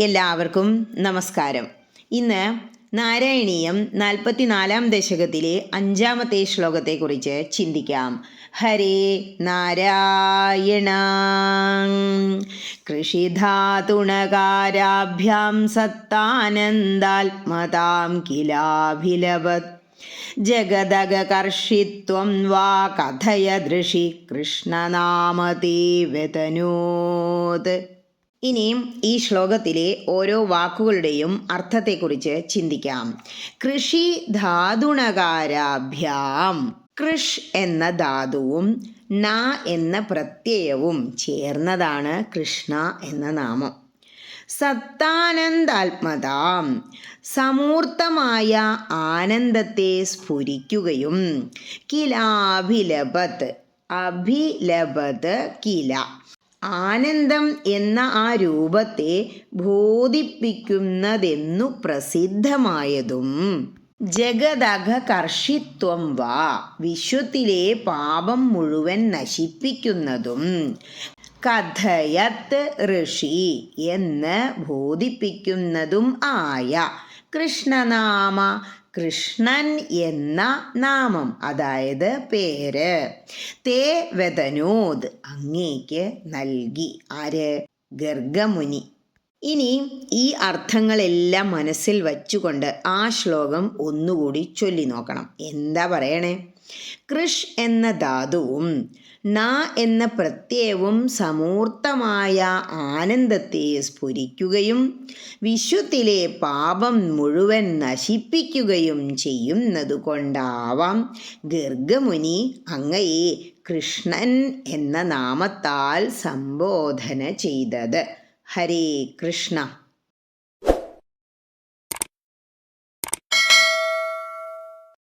എല്ലാവർക്കും നമസ്കാരം. ഇന്ന് നാരായണീയം നാൽപ്പത്തിനാലാം ദശകത്തിലെ അഞ്ചാമത്തെ ശ്ലോകത്തെക്കുറിച്ച് ചിന്തിക്കാം. ഹരേ നാരായണ. കൃഷിധാതുണകാരാഭ്യാം സത്താനന്ദാത്മതാം കിലാഭിലവത്. ജഗദകർഷിത്വം വാ കഥയ ദൃശി കൃഷ്ണനാമതേ വ്യതനോത്. ഇനിയും ഈ ശ്ലോകത്തിലെ ഓരോ വാക്കുകളുടെയും അർത്ഥത്തെക്കുറിച്ച് ചിന്തിക്കാം. കൃഷി ധാതുണകാരാഭ്യാം. കൃഷ് എന്ന ധാതുവും ന എന്ന പ്രത്യയവും ചേർന്നതാണ് കൃഷ്ണ എന്ന നാമം. സത്താനന്ദാത്മതാം. സമൂർത്തമായ ആനന്ദത്തെ സ്ഫുരിക്കുകയും കിലാഭിലപത് അഭിലപത് കില. ആനന്ദം എന്ന ആ രൂപത്തെ ബോധിപ്പിക്കുന്നതെന്നു പ്രസിദ്ധമായതും. ജഗതക കർഷിത്വം വാ വിശ്വത്തിലെ പാപം മുഴുവൻ നശിപ്പിക്കുന്നതും. കഥയത് ഋഷി എന്ന് ബോധിപ്പിക്കുന്നതും ആയ കൃഷ്ണനാമ കൃഷ്ണൻ എന്ന നാമം അതായത് പേര്. തേ വെതനോദ് അങ്ങേക്ക് നൽകി. ആര്? ഗർഗമുനി. ഇനി ഈ അർത്ഥങ്ങളെല്ലാം മനസ്സിൽ വച്ചുകൊണ്ട് ആ ശ്ലോകം ഒന്നുകൂടി ചൊല്ലി നോക്കണം. എന്താ പറയണേ? കൃഷ് എന്ന ധാതുവും ന എന്ന പ്രത്യയവും സമൂർത്തമായ ആനന്ദത്തെ സ്ഫുരിക്കുകയും വിശ്വത്തിലെ പാപം മുഴുവൻ നശിപ്പിക്കുകയും ചെയ്യുന്നതുകൊണ്ടാവാം. ഗർഗമുനി അങ്ങയെ കൃഷ്ണൻ എന്ന നാമത്താൽ സംബോധന ചെയ്തത്. ഹരേ കൃഷ്ണ.